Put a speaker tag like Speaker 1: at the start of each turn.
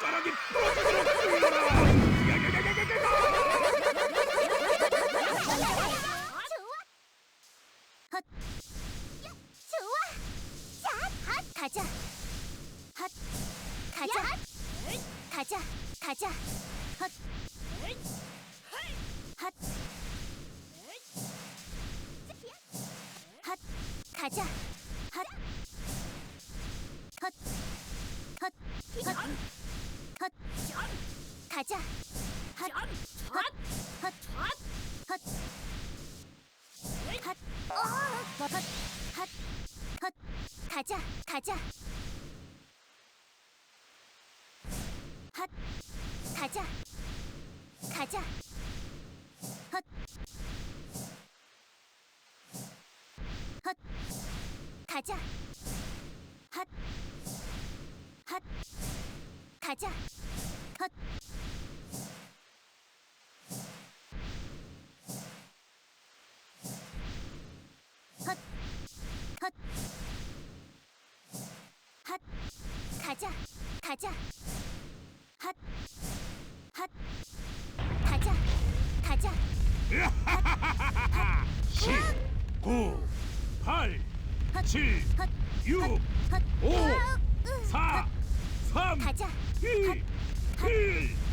Speaker 1: 손가락이 부러지도록!
Speaker 2: 좋아. 가자. 헛. 헛. 헛. 헛. 가자. 핫. 헛. 헛. 헛. 핫. 어. 헛. 핫. 헛. 가자. 가자. 핫. 가자. 가자. 헛. 헛. 가자. 핫. 핫. 가자. 헛. 헛. 헛. 핫. 가자. 가자. 핫. 핫. 가자. 가자.
Speaker 1: 10, 9, 8,
Speaker 2: 헛.
Speaker 1: 7,
Speaker 2: 헛.
Speaker 1: 6,
Speaker 2: 헛.
Speaker 1: 오,
Speaker 2: 으, 으.
Speaker 1: 4, 3,
Speaker 2: 가자.
Speaker 1: 2, Hmm!